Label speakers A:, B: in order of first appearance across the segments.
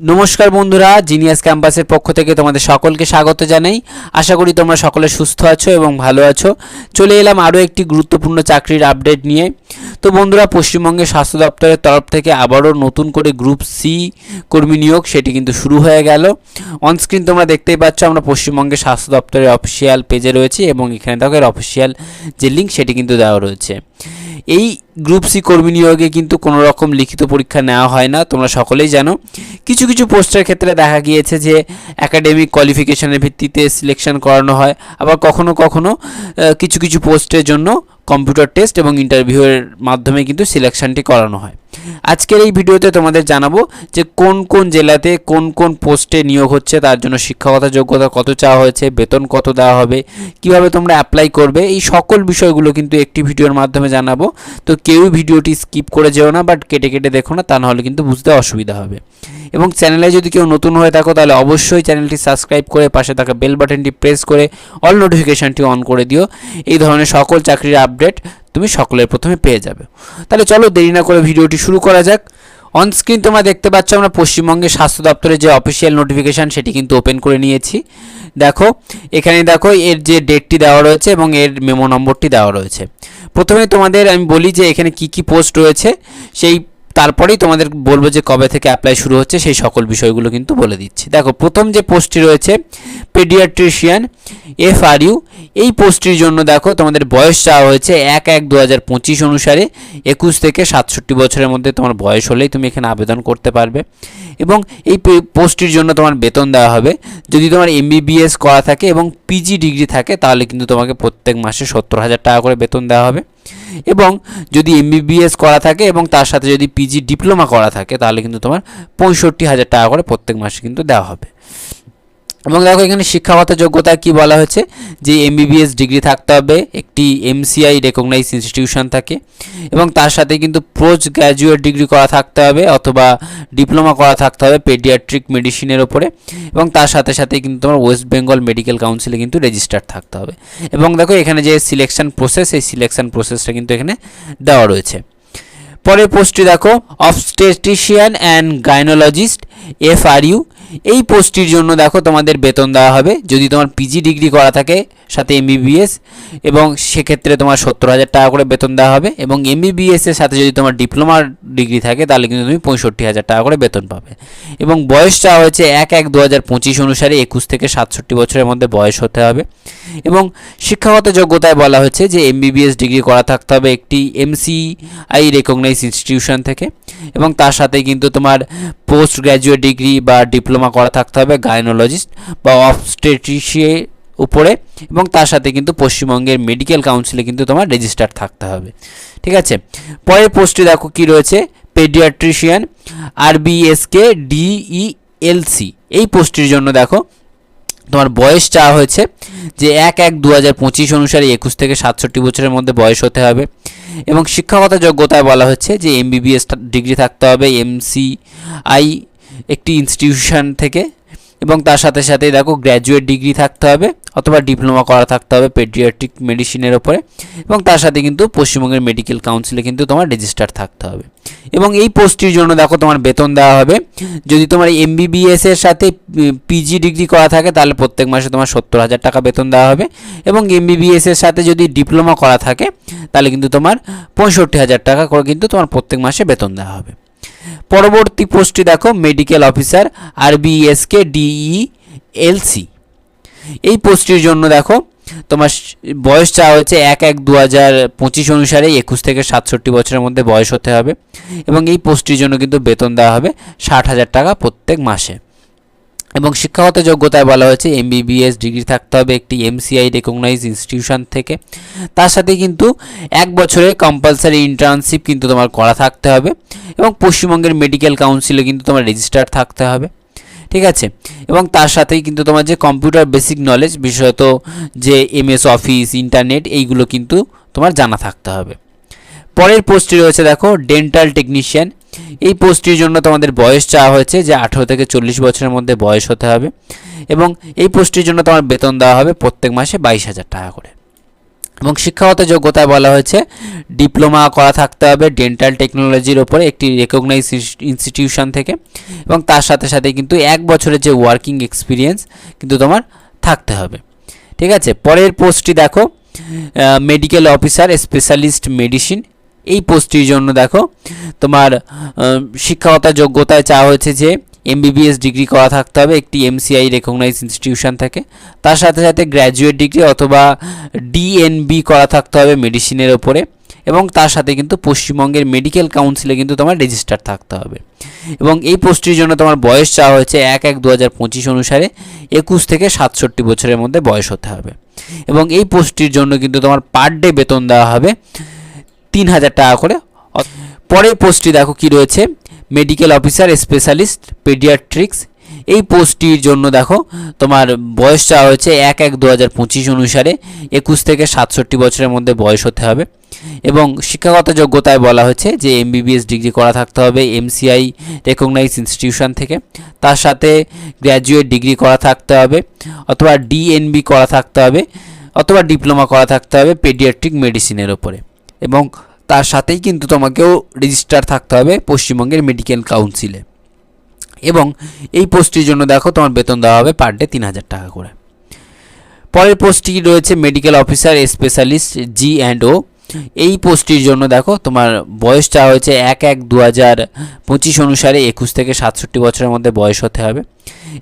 A: নমস্কার বন্ধুরা, জিনিয়াস ক্যাম্পাসের পক্ষ থেকে তোমাদের সকলকে স্বাগত জানাই। আশা করি তোমরা সকলে সুস্থ আছো এবং ভালো আছো। চলে এলাম আরও একটি গুরুত্বপূর্ণ চাকরির আপডেট নিয়ে। তো বন্ধুরা, পশ্চিমবঙ্গের স্বাস্থ্য দপ্তরের তরফ থেকে আবারও নতুন করে গ্রুপ সি কর্মী নিয়োগ, সেটি কিন্তু শুরু হয়ে গেল। অনস্ক্রিন তোমরা দেখতেই পাচ্ছ, আমরা পশ্চিমবঙ্গের স্বাস্থ্য দপ্তরের অফিসিয়াল পেজে রয়েছি এবং এখানে এর অফিসিয়াল যে লিঙ্ক সেটি কিন্তু দেওয়া রয়েছে। এই গ্রুপ সি কর্মী নিয়োগে কিন্তু কোনো রকম লিখিত পরীক্ষা নেওয়া হয় না, তোমরা সকলেই জানো। কিছু কিছু পোস্টের ক্ষেত্রে দেখা গিয়েছে যে একাডেমিক কোয়ালিফিকেশনের ভিত্তিতে সিলেকশন করানো হয়, আবার কখনো কখনো কিছু কিছু পোস্টের জন্য কম্পিউটার টেস্ট এবং ইন্টারভিউয়ের মাধ্যমে কিন্তু সিলেকশনটি করানো হয়। আজকের এই ভিডিওতে তোমাদের জানাব যে কোন কোন জেলাতে কোন কোন পোস্টে নিয়োগ হচ্ছে, তার জন্য শিক্ষাগত যোগ্যতা কত চাওয়া হয়েছে, বেতন কত দেওয়া হবে, কীভাবে তোমরা অ্যাপ্লাই করবে, এই সকল বিষয়গুলো কিন্তু একটি ভিডিওর মাধ্যমে জানাব। তো কেউ ভিডিওটি স্কিপ করে যেও না, বাট কেটে কেটে দেখো না, তা নাহলে কিন্তু বুঝতে অসুবিধা হবে। এবং চ্যানেলে যদি কেউ নতুন হয়ে থাকো, তাহলে অবশ্যই চ্যানেলটি সাবস্ক্রাইব করে পাশে থাকা বেল বাটনটি প্রেস করে অল নোটিফিকেশানটি অন করে দিও। এই ধরনের সকল চাকরির আপডেট তুমি সকলের প্রথমে পেয়ে যাবে। তাহলে চলো দেরি না করে ভিডিওটি শুরু করা যাক। অন স্ক্রিন তোমরা দেখতে পাচ্ছ আমরা পশ্চিমবঙ্গের স্বাস্থ্য দপ্তরের যে অফিসিয়াল নোটিফিকেশান সেটি কিন্তু ওপেন করে নিয়েছি। দেখো, এখানে দেখো এর যে ডেটটি দেওয়া রয়েছে এবং এর মেমো নম্বরটি দেওয়া রয়েছে। প্রথমে তোমাদের আমি বলি যে এখানে কি কি পোস্ট রয়েছে, সেই তারপরেই তোমাদের বলব যে কবে থেকে অ্যাপ্লাই শুরু হচ্ছে, সেই সকল বিষয়গুলো কিন্তু বলে দিচ্ছি। দেখো, প্রথম যে পোস্টটি রয়েছে পেডিয়াট্রিশিয়ান এফ আর ইউ এই পোস্টটির জন্য দেখো তোমাদের বয়স চাওয়া হয়েছে এক এক দু হাজার পঁচিশ অনুসারে একুশ থেকে সাতষট্টি বছরের মধ্যে তোমার বয়স হলেই তুমি এখানে আবেদন করতে পারবে। এবং এই পোস্টটির জন্য তোমার বেতন দেওয়া হবে। যদি তোমার এমবিবিএস করা থাকে এবং পিজি ডিগ্রি থাকে, তাহলে কিন্তু তোমাকে প্রত্যেক মাসে সত্তর হাজার টাকা করে বেতন দেওয়া হবে। এবং যদি এমবিবিএস করা থাকে এবং তার সাথে যদি পিজি ডিপ্লোমা করা থাকে, তাহলে কিন্তু তোমার পঁয়ষট্টি হাজার টাকা করে প্রত্যেক মাসে কিন্তু দেওয়া হবে। এবং দেখো এখানে শিক্ষাগত যোগ্যতা কি বলা হয়েছে? যে এমবিবিএস ডিগ্রি থাকতে হবে, একটি এমসিআই রেকগনাইজ ইনস্টিটিউশন থাকে, এবং তার সাথে কিন্তু পোস্ট গ্র্যাজুয়েট ডিগ্রি করা থাকতে হবে অথবা ডিপ্লোমা করা থাকতে হবে পেডিয়াট্রিক মেডিসিনের ওপরে, এবং তার সাথে সাথে কিন্তু তোমার ওয়েস্ট বেঙ্গল মেডিকেল কাউন্সিলে কিন্তু রেজিস্টার থাকতে হবে। এবং দেখো এখানে যে সিলেকশন প্রসেস এই সিলেকশন প্রসেসটা কিন্তু এখানে দেওয়া রয়েছে। পরের পোস্টটি দেখো obstetrician and gynaecologist F R U এই পোস্টটির জন্য দেখো তোমাদের বেতন দেওয়া হবে, যদি তোমার পিজি ডিগ্রি করা থাকে, সাথে এমবিবিএস এবং সেক্ষেত্রে তোমার সত্তর হাজার টাকা করে বেতন দেওয়া হবে, এবং এমবিবিএস এর সাথে যদি তোমার ডিপ্লোমার ডিগ্রি থাকে, তাহলে কিন্তু তুমি পঁয়ষট্টি হাজার টাকা করে বেতন পাবে। এবং বয়স চাওয়া হয়েছে এক এক দু হাজার পঁচিশ অনুসারে একুশ থেকে সাতষট্টি বছরের মধ্যে বয়স হতে হবে। এবং শিক্ষাগত যোগ্যতায় বলা হয়েছে যে এমবিবিএস ডিগ্রি করা থাকতে হবে একটি এমসিআই রেকগনাইজ ইনস্টিটিউশন থেকে। এবং তার সাথে কিন্তু তোমার পোস্ট গ্র্যাজুয়েট ডিগ্রি বা ডিপ্লোমা করা থাকতে হবে গাইনোলজিস্ট বা অবস্টেটিশিয়ে উপরে। এবং তার সাথে কিন্তু পশ্চিমবঙ্গের মেডিকেল কাউন্সিলে কিন্তু তোমার রেজিস্টার থাকতে হবে। ঠিক আছে? পরের পোস্টে দেখো কি রয়েছে। পেডিয়াট্রিশিয়ান আরবিএসকে ডিইএলসি এই পোস্টটির জন্য দেখো তোমার বয়স চাওয়া হয়েছে যে এক এক দু হাজার পঁচিশ অনুসারে একুশ থেকে সাতষট্টি বছরের মধ্যে বয়স হতে হবে। এবং শিক্ষাগত যোগ্যতায় বলা হচ্ছে যে এমবিবিএস ডিগ্রি থাকতে হবে। এমসিআই একটি ইনস্টিটিউশন থেকে এবং তার সাথে সাথে দেখো গ্র্যাজুয়েট ডিগ্রি থাকতে হবে অথবা ডিপ্লোমা করা থাকতে হবে পেডিয়াট্রিক মেডিসিনের ওপরে এবং তার সাথে কিন্তু পশ্চিমবঙ্গের মেডিকেল কাউন্সিলে কিন্তু তোমার রেজিস্টার থাকতে হবে। এবং এই পোস্টটির জন্য দেখো তোমার বেতন দেওয়া হবে। যদি তোমার এমবিবিএস এর সাথে পিজি ডিগ্রি করা থাকে তাহলে প্রত্যেক মাসে তোমার সত্তর হাজার টাকা বেতন দেওয়া হবে। এবং এমবিবিএস এর সাথে যদি ডিপ্লোমা করা থাকে তাহলে কিন্তু তোমার পঁয়ষট্টি হাজার টাকা করে কিন্তু তোমার প্রত্যেক মাসে বেতন দেওয়া হবে। পরবর্তী পোস্টটি দেখো medical officer R BSK DE LC এই পোস্টটির জন্য দেখো, তোমার বয়স চাওয়া হচ্ছে এক এক দু হাজার পঁচিশ অনুসারে একুশ থেকে সাতষট্টি বছরের মধ্যে বয়স হতে হবে এবং এই পোস্টটির জন্য কিন্তু বেতন দেওয়া হবে ষাট হাজার টাকা প্রত্যেক মাসে। এবং শিক্ষাগত যোগ্যতায় বলা হয়েছে এমবিবিএস ডিগ্রি থাকতে হবে একটি এমসিআই রেকগনাইজ ইনস্টিটিউশন থেকে। তার সাথে কিন্তু এক বছরের কম্পালসারি ইন্টার্নশিপ কিন্তু তোমার করা থাকতে হবে এবং পশ্চিমবঙ্গের মেডিকেল কাউন্সিলে কিন্তু তোমার রেজিস্টার থাকতে হবে। ঠিক আছে? এবং তার সাথেই কিন্তু তোমার যে কম্পিউটার বেসিক নলেজ বিশেষত যে এমএস অফিস ইন্টারনেট এইগুলো কিন্তু তোমার জানা থাকতে হবে। পরের পোস্টটি রয়েছে, দেখো ডেন্টাল টেকনিশিয়ান এই পোস্টটির জন্য তোমাদের বয়স চাওয়া হয়েছে যে আঠেরো থেকে চল্লিশ বছরের মধ্যে বয়স হতে হবে এবং এই পোস্টটির জন্য তোমার বেতন দেওয়া হবে প্রত্যেক মাসে বাইশ হাজার টাকা করে। এবং শিক্ষাগত যোগ্যতায় বলা হয়েছে ডিপ্লোমা করা থাকতে হবে ডেন্টাল টেকনোলজির ওপরে একটি রেকগনাইজ ইনস্টিটিউশন থেকে এবং তার সাথে সাথে কিন্তু এক বছরের যে ওয়ার্কিং এক্সপিরিয়েন্স কিন্তু তোমার থাকতে হবে। ঠিক আছে? পরের পোস্টটি দেখো মেডিকেল অফিসার স্পেশালিস্ট মেডিসিন এই পোস্টটির জন্য দেখো, তোমার শিক্ষাগত যোগ্যতায় চাওয়া হয়েছে যে এমবিবিএস ডিগ্রি করা থাকতে হবে, একটি এম এমসিআই রেকগনাইজ ইনস্টিটিউশন থেকে। তার সাথে সাথে গ্র্যাজুয়েট ডিগ্রি অথবা ডিএনবি করা থাকতে হবে মেডিসিনের ওপরে এবং তার সাথে কিন্তু পশ্চিমবঙ্গের মেডিকেল কাউন্সিলে কিন্তু তোমার রেজিস্টার থাকতে হবে। এবং এই পোস্টটির জন্য তোমার বয়স চাওয়া হয়েছে এক এক দু অনুসারে একুশ থেকে সাতষট্টি বছরের মধ্যে বয়স হতে হবে। এবং এই পোস্টটির জন্য কিন্তু তোমার পার ডে বেতন দেওয়া হবে তিন হাজার টাকা করে। পরের পোস্টটি দেখো কি রয়েছে। মেডিকেল অফিসার স্পেশালিস্ট পেডিয়াট্রিক্স এই পোস্টটির জন্য দেখো, তোমার বয়স চাওয়া হয়েছে এক এক দু হাজার পঁচিশ অনুসারে। একুশ থেকে সাতষট্টি বছরের মধ্যে বয়স হতে হবে। এবং শিক্ষাগত যোগ্যতায় বলা হয়েছে যে এমবিবিএস ডিগ্রি করা থাকতে হবে এমসিআই রেকগনাইজ ইনস্টিটিউশন থেকে। তার সাথে গ্র্যাজুয়েট ডিগ্রি করা থাকতে হবে, অথবা ডিএনবি করা থাকতে হবে, অথবা ডিপ্লোমা করা থাকতে হবে পেডিয়াট্রিক মেডিসিনের ওপরে এবং তার সাথেই কিন্তু তোমাকেও রেজিস্টার থাকতে হবে পশ্চিমবঙ্গের মেডিকেল কাউন্সিলে এবং এই পোস্টটির জন্য দেখো তোমার বেতন দেওয়া হবে পার ডে তিন হাজার টাকা করে। পরের পোস্টটি রয়েছে medical officer specialist G and O এই পোস্টটির জন্য দেখো তোমার বয়স চাওয়া হয়েছে এক এক দু হাজার পঁচিশ অনুসারে একুশ থেকে সাতষট্টি বছরের মধ্যে বয়স হতে হবে।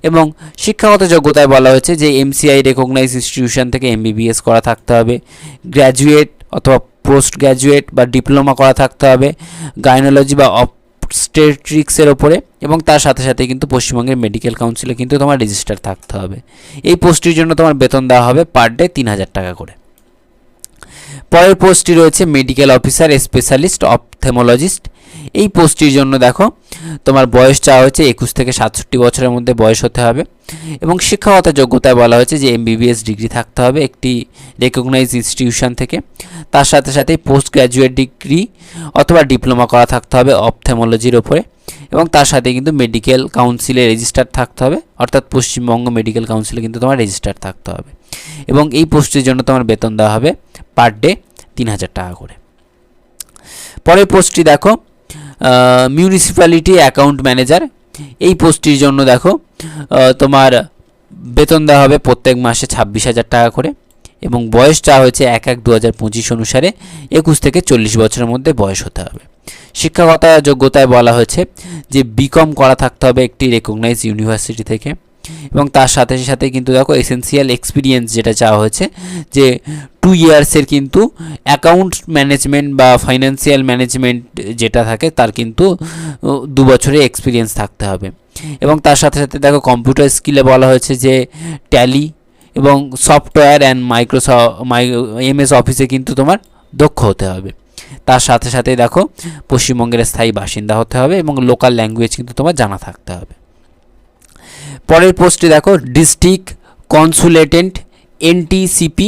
A: এবং শিক্ষাগত যোগ্যতায় বলা হয়েছে যে এমসিআই রেকগনাইজ ইনস্টিটিউশন থেকে এমবিবিএস করা থাকতে হবে। গ্র্যাজুয়েট অথবা পোস্ট গ্র্যাজুয়েট বা ডিপ্লোমা করা থাকতে হবে গাইনোলজি বা অবস্টেট্রিক্সের ওপরে এবং তার সাথে সাথে কিন্তু পশ্চিমবঙ্গের মেডিকেল কাউন্সিলে কিন্তু তোমার রেজিস্টার থাকতে হবে। এই পোস্টটির জন্য তোমার বেতন দেওয়া হবে পার ডে তিন হাজার টাকা করে। পরের পোস্টটি রয়েছে মেডিকেল অফিসার স্পেশালিস্ট অপথেমোলজিস্ট এই পোস্টটির জন্য দেখো, তোমার বয়স চাওয়া হয়েছে একুশ থেকে সাতষট্টি বছরের মধ্যে বয়স হতে হবে এবং শিক্ষাগত যোগ্যতায় বলা হয়েছে যে এমবিবিএস ডিগ্রি থাকতে হবে একটি রেকগনাইজ ইনস্টিটিউশন থেকে। তার সাথে সাথে পোস্ট গ্র্যাজুয়েট ডিগ্রি অথবা ডিপ্লোমা করা থাকতে হবে অপথেমোলজির ওপরে এবং তার সাথে কিন্তু মেডিকেল কাউন্সিলে রেজিস্টার থাকতে হবে, অর্থাৎ পশ্চিমবঙ্গ মেডিকেল কাউন্সিলে কিন্তু তোমার রেজিস্টার থাকতে হবে। এবং এই পোস্টের জন্য তোমার বেতন দেওয়া হবে পার ডে তিন হাজার টাকা করে। পরের পোস্টটি দেখো মিউনিসিপ্যালিটি অ্যাকাউন্ট ম্যানেজার এই পোস্টটির জন্য দেখো তোমার বেতন দেওয়া হবে প্রত্যেক মাসে ছাব্বিশ হাজার টাকা করে এবং বয়স চাওয়া হয়েছে এক এক দু হাজার পঁচিশ অনুসারে একুশ থেকে চল্লিশ বছরের মধ্যে বয়স হতে হবে। শিক্ষাগত যোগ্যতায় বলা হয়েছে যে বিকম করা থাকতে হবে একটি রেকগনাইজ ইউনিভার্সিটি থেকে। এবং তার সাথে সাথে কিন্তু দেখো এসেন্সিয়াল এক্সপিরিয়েন্স যেটা চাওয়া হয়েছে, যে টু ইয়ার্সের কিন্তু অ্যাকাউন্ট ম্যানেজমেন্ট বা ফাইন্যান্সিয়াল ম্যানেজমেন্ট যেটা থাকে তার কিন্তু দু বছরের এক্সপিরিয়েন্স থাকতে হবে। এবং তার সাথে সাথে দেখো কম্পিউটার স্কিলে বলা হয়েছে যে ট্যালি এবং software and Microsoft my MS অফিসে কিন্তু তোমার দক্ষ হতে হবে। তার সাথে সাথে দেখো পশ্চিমবঙ্গের স্থায়ী বাসিন্দা হতে হবে এবং লোকাল ল্যাঙ্গুয়েজ কিন্তু তোমার জানা থাকতে হবে। পরের পোস্টটি দেখো ডিস্ট্রিক্ট কনসুলেটেন্ট এনটিসিপি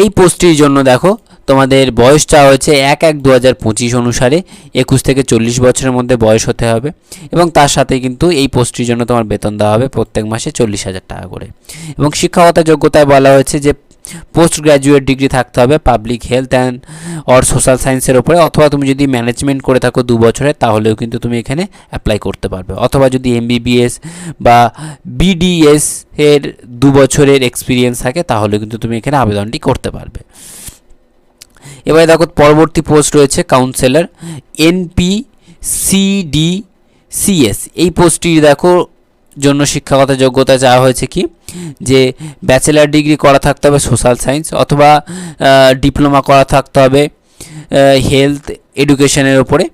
A: এই পোস্টটির জন্য দেখো, তোমাদের বয়স চাওয়া হয়েছে এক এক দু হাজার পঁচিশ অনুসারে, একুশ থেকে চল্লিশ বছরের মধ্যে বয়স হতে হবে এবং তার সাথে কিন্তু এই পোস্টটির জন্য তোমার বেতন দেওয়া হবে প্রত্যেক মাসে চল্লিশ হাজার টাকা করে। এবং শিক্ষাগত যোগ্যতায় বলা হয়েছে যে পোস্ট গ্র্যাজুয়েট ডিগ্রি থাকতে হবে public health and or social সায়েন্সের ওপরে অথবা তুমি যদি ম্যানেজমেন্ট করে থাকো দু বছরের তাহলেও কিন্তু তুমি এখানে অ্যাপ্লাই করতে পারবে। অথবা যদি এমবিবিএস বা বিডিএস এর দু বছরের এক্সপিরিয়েন্স থাকে তাহলে কিন্তু তুমি এখানে আবেদনটি করতে পারবে। এবারে দেখো, পরবর্তী পোস্ট রয়েছে কাউন্সেলর এনপি সিডি সিএস এই পোস্টটি দেখো জন্য শিক্ষাগত যোগ্যতা চাওয়া হয়েছে কি? যে ব্যাচেলার ডিগ্রি করা থাকতে হবে সোশ্যাল সায়েন্স অথবা ডিপ্লোমা করা থাকতে হবে হেলথ এডুকেশনের ওপরে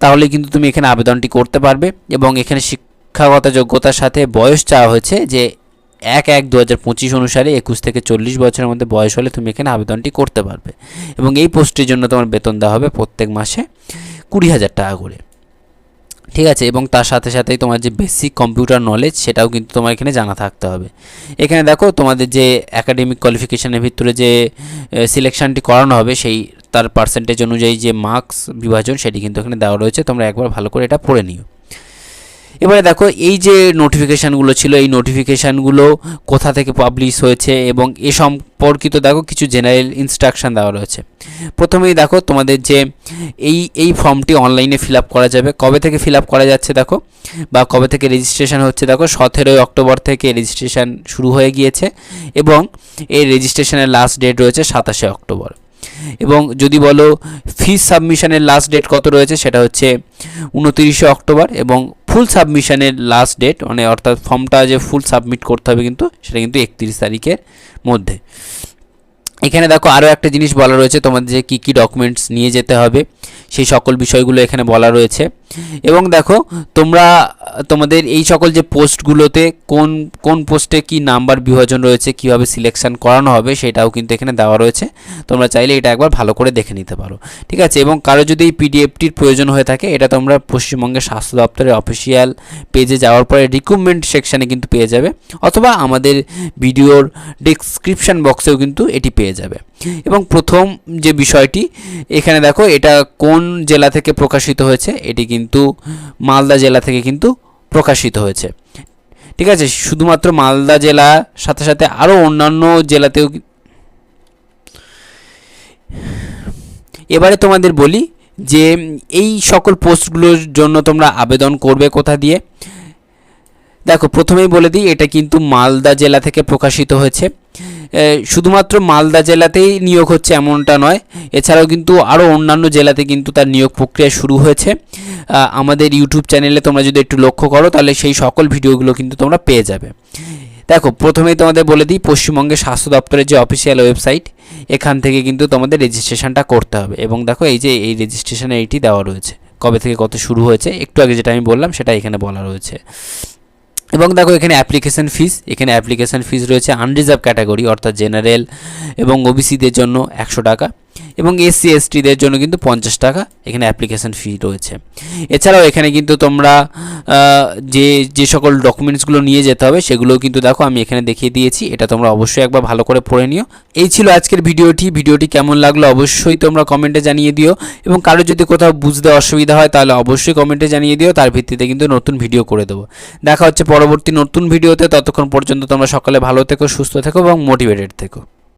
A: তাহলে কিন্তু তুমি এখানে আবেদনটি করতে পারবে এবং এখানে শিক্ষাগত যোগ্যতার সাথে বয়স চাওয়া হয়েছে যে এক এক দু হাজার পঁচিশ অনুসারে একুশ থেকে চল্লিশ বছরের মধ্যে বয়স হলে তুমি এখানে আবেদনটি করতে পারবে। এবং এই পোস্টের জন্য তোমার বেতন দেওয়া হবে প্রত্যেক মাসে কুড়ি হাজার টাকা করে। ঠিক আছে, এবং তার সাথে সাথেই তোমার যে বেসিক কম্পিউটার নলেজ সেটাও কিন্তু তোমার এখানে জানা থাকতে হবে। এখানে দেখো, তোমাদের যে একাডেমিক কোয়ালিফিকেশানের ভিতরে যে সিলেকশানটি করানো হবে, সেই, তার পার্সেন্টেজ অনুযায়ী যে মার্কস বিভাজন সেটি কিন্তু এখানে দেওয়া রয়েছে, তোমরা একবার ভালো করে এটা পড়ে নিও। এবারে দেখো, এই যে নোটিফিকেশানগুলো ছিল, এই নোটিফিকেশানগুলো কোথা থেকে পাবলিশ হয়েছে এবং এ সম্পর্কিত দেখো কিছু জেনারেল ইনস্ট্রাকশান দেওয়া রয়েছে। প্রথমেই দেখো, তোমাদের যে এই এই ফর্মটি অনলাইনে ফিল করা যাবে। কবে থেকে ফিল করা যাচ্ছে দেখো? বা কবে থেকে রেজিস্ট্রেশন হচ্ছে দেখো? সতেরোই অক্টোবর থেকে রেজিস্ট্রেশন শুরু হয়ে গিয়েছে এবং এই রেজিস্ট্রেশনের লাস্ট ডেট রয়েছে সাতাশে অক্টোবর। এবং যদি বলো ফিস সাবমিশনের লাস্ট ডেট কত রয়েছে, সেটা হচ্ছে উনতিরিশে অক্টোবর এবং ফুল সাবমিশনের লাস্ট ডেট মানে অর্থাৎ ফর্মটা যে ফুল সাবমিট করতে হবে কিন্তু, সেটা কিন্তু একত্রিশ তারিখের মধ্যে। এখানে দেখো আরও একটা জিনিস বলা রয়েছে, তোমাদের যে কী কী ডকুমেন্টস নিয়ে যেতে হবে, সেই সকল বিষয়গুলো এখানে বলা রয়েছে। এবং দেখো, তোমরা, তোমাদের এই সকল যে পোস্টগুলোতে কোন কোন পোস্টে কি নাম্বার বিভাজন রয়েছে, কীভাবে সিলেকশন করানো হবে, সেটাও কিন্তু এখানে দেওয়া রয়েছে। তোমরা চাইলে এটা একবার ভালো করে দেখে নিতে পারো। ঠিক আছে? এবং কারও যদি এই পিডিএফটির প্রয়োজন হয়ে থাকে, এটা তোমরা পশ্চিমবঙ্গের স্বাস্থ্য দপ্তরের অফিসিয়াল পেজে যাওয়ার পরে রিক্রুটমেন্ট সেকশানে কিন্তু পেয়ে যাবে, অথবা আমাদের ভিডিওর ডেসক্রিপশান বক্সেও কিন্তু এটি পেয়ে যাবে। এবং প্রথম যে বিষয়টি, এখানে দেখো, এটা কোন জেলা থেকে প্রকাশিত হয়েছে, এটি কিন্তু মালদা জেলা থেকে কিন্তু প্রকাশিত হয়েছে। ঠিক আছে, শুধুমাত্র মালদা জেলা, সাথে সাথে আরও অন্যান্য জেলাতেও এবারে তোমাদের বলি যে, এই সকল পোস্টগুলোর জন্য তোমরা আবেদন করবে কোথা দিয়ে? দেখো, প্রথমেই বলে দিই, এটা কিন্তু মালদা জেলা থেকে প্রকাশিত হয়েছে। শুধুমাত্র মালদা জেলাতেই নিয়োগ হচ্ছে এমনটা নয়। এছাড়াও কিন্তু আরও অন্যান্য জেলাতে কিন্তু তার নিয়োগ প্রক্রিয়া শুরু হয়েছে। আমাদের ইউটিউব চ্যানেলে তোমরা যদি একটু লক্ষ্য করো, তাহলে সেই সকল ভিডিওগুলো কিন্তু তোমরা পেয়ে যাবে। দেখো, প্রথমেই তোমাদের বলে দিই পশ্চিমবঙ্গের স্বাস্থ্য দপ্তরের যে অফিসিয়াল ওয়েবসাইট, এখান থেকে কিন্তু তোমাদের রেজিস্ট্রেশনটা করতে হবে। এবং দেখো, এই যে এই রেজিস্ট্রেশনে এইটি দেওয়া রয়েছে। কবে থেকে কত শুরু হয়েছে, একটু আগে যেটা আমি বললাম, সেটা এখানে বলা রয়েছে। এবং দেখো এখানে অ্যাপ্লিকেশন ফিস এখানে অ্যাপ্লিকেশন ফিস রয়েছে আনরিজার্ভ ক্যাটাগরি অর্থাৎ জেনারেল এবং ওবিসিদের জন্য একশো টাকা। এবং এসসি এসটিদের জন্য কিন্তু পঞ্চাশ টাকা এখানে অ্যাপ্লিকেশন ফি রয়েছে। এছাড়াও এখানে কিন্তু তোমরা যে যে সকল ডকুমেন্টসগুলো নিয়ে যেতে হবে সেগুলো কিন্তু দেখো আমি এখানে দেখিয়ে দিয়েছি। এটা তোমরা অবশ্যই একবার ভালো করে পড়ে নিও। এই ছিল আজকের ভিডিওটি। ভিডিওটি কেমন লাগল অবশ্যই তোমরা কমেন্টে জানিয়ে দিও। এবং কারও যদি কোথাও বুঝতে অসুবিধা হয় তাহলে অবশ্যই কমেন্টে জানিয়ে দিও। তার ভিত্তিতে কিন্তু নতুন ভিডিও করে দেবো। দেখা হচ্ছে পরবর্তী নতুন ভিডিওতে। ততক্ষণ পর্যন্ত তোমরা সকালে ভালো থেকো, সুস্থ থেকো এবং মোটিভেটেড থেকো।